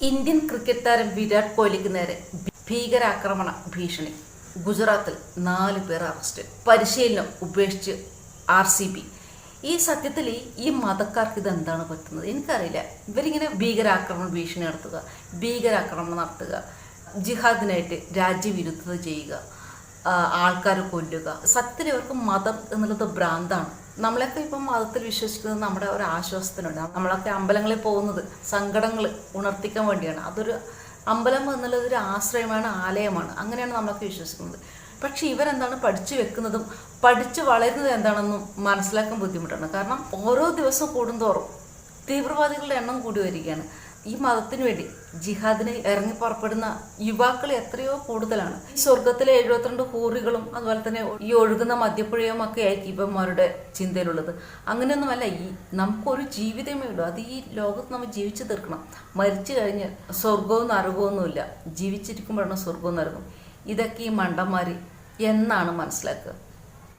Indian cricket താരം വിരാട് കോഹ്ലിക്ക് നേരെ ഭീകരാക്രമണ ഭീഷണി. ഗുജറാത്തിൽ നാല് പേർ അറസ്റ്റ്. പരിശീലനം ഉപേക്ഷിച്ച് ആർ സി ബി. ഈ സത്യത്തിൽ ഈ- മതക്കാർക്ക് ഇത് എന്താണ് പറ്റുന്നത്? എനിക്കറിയില്ല. ഇവരിങ്ങനെ ഭീകരാക്രമണ ഭീഷണി നടത്തുക ഭീകരാക്രമണം നടത്തുക ജിഹാദിനായിട്ട് രാജ്യവിരുദ്ധത ചെയ്യുക ആൾക്കാരെ കൊല്ലുക. സത്യത്തിൽ ഇവർക്ക് മതം എന്നുള്ളത് ഭ്രാന്താണ്. നമ്മളൊക്കെ ഇപ്പം മതത്തിൽ വിശ്വസിക്കുന്നത് നമ്മുടെ ഒരു ആശ്വാസത്തിനുണ്ട്. നമ്മളൊക്കെ അമ്പലങ്ങളിൽ പോകുന്നത് സങ്കടങ്ങൾ ഉണർത്തിക്കാൻ വേണ്ടിയാണ്. അതൊരു അമ്പലം എന്നുള്ളത് ഒരു ആശ്രയമാണ് ആലയമാണ്. അങ്ങനെയാണ് നമ്മളൊക്കെ വിശ്വസിക്കുന്നത്. പക്ഷെ ഇവരെന്താണ് പഠിച്ചു വെക്കുന്നതും പഠിച്ചു വളരുന്നത് എന്താണെന്നും മനസ്സിലാക്കാൻ ബുദ്ധിമുട്ടാണ്. കാരണം ഓരോ ദിവസം കൂടുന്തോറും തീവ്രവാദികളുടെ എണ്ണം കൂടി വരികയാണ്. ഈ മതത്തിന് വേണ്ടി ജിഹാദിന് ഇറങ്ങി പുറപ്പെടുന്ന യുവാക്കൾ എത്രയോ കൂടുതലാണ്. ഈ സ്വർഗത്തിലെ എഴുപത്തിരണ്ട് ഹൂറികളും അതുപോലെ തന്നെ ഈ ഒഴുകുന്ന മദ്യപ്പുഴയും ഒക്കെ ആയിരിക്കും ഇവന്മാരുടെ ചിന്തയിലുള്ളത്. അങ്ങനെയൊന്നുമല്ല ഈ നമുക്കൊരു ജീവിതമേ ഉള്ളൂ. അത് ഈ ലോകത്ത് നമ്മൾ ജീവിച്ചു തീർക്കണം. മരിച്ചു കഴിഞ്ഞ് സ്വർഗവും നരകവും ഒന്നുമില്ല ജീവിച്ചിരിക്കുമ്പോഴാണ് സ്വർഗവും നരകവും. ഇതൊക്കെ ഈ മണ്ടന്മാർ എന്നാണ് മനസ്സിലാക്കുക.